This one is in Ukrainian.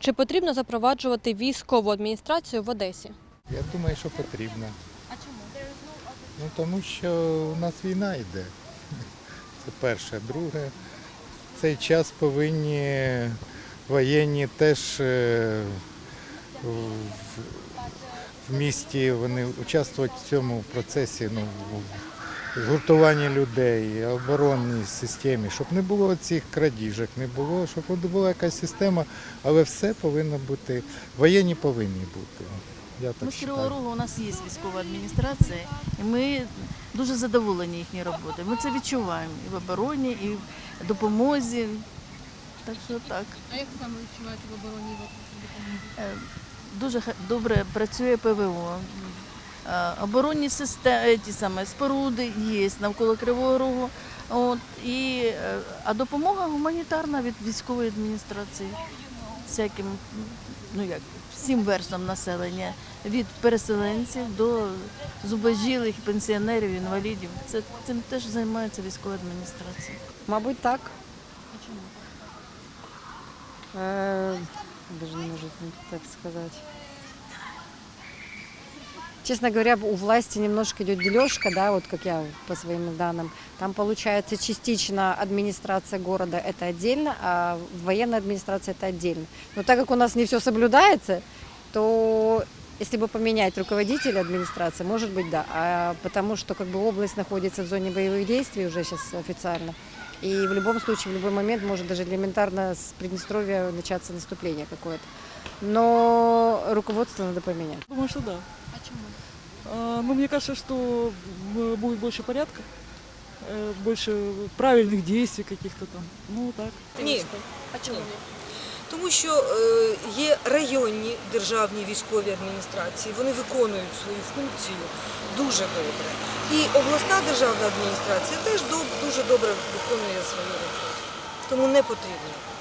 Чи потрібно запроваджувати військову адміністрацію в Одесі? Я думаю, що потрібно. А чому? Ну тому що у нас війна йде. Це перше. Друге, в цей час повинні воєнні теж е, в, в місті вони участвувати в цьому процесі, ну, в згуртуванні людей, оборонній системі, щоб не було цих крадіжок, не було, щоб була якась система, але все повинно бути, воєнні повинні бути. Я Ми так з Кривого. Рогу у нас є військова адміністрація, і ми дуже задоволені їхньою роботою. Ми це відчуваємо і в обороні, і в допомозі. Так що так. А як саме відчуваєте в обороні? Е, Дуже добре працює ПВО. Е, Оборонні системи, ті саме споруди є навколо Кривого Рогу. От, і, е, а допомога гуманітарна від військової адміністрації всяким, ну як, всім верстам населення, від переселенців до зубожілих, пенсіонерів, інвалідів. Це, цим теж займається військова адміністрація. Мабуть, так. Е, даже не можу так сказать. Честно говоря, у власти немножко идет дележка, да, вот как я по своим данным. Там получается частично администрация города это отдельно, а военная администрация это отдельно. Но так как у нас не все соблюдается, то если бы поменять руководителя администрации, может быть, да. А потому что как бы область находится в зоне боевых действий уже сейчас официально. И в любом случае, в любой момент может даже элементарно с Приднестровья начаться наступление какое-то. Но руководство надо поменять. Думаю, что да. А, Ну, мне кажется, что будет больше порядка, э, больше правильных действий каких-то там. Ну, так. Ні. А чому? Тому що е, є районні державні військові адміністрації, вони виконують свою функцію дуже добре. І обласна державна адміністрація теж доб- дуже добре виконує свою роботу. Тому не потрібно.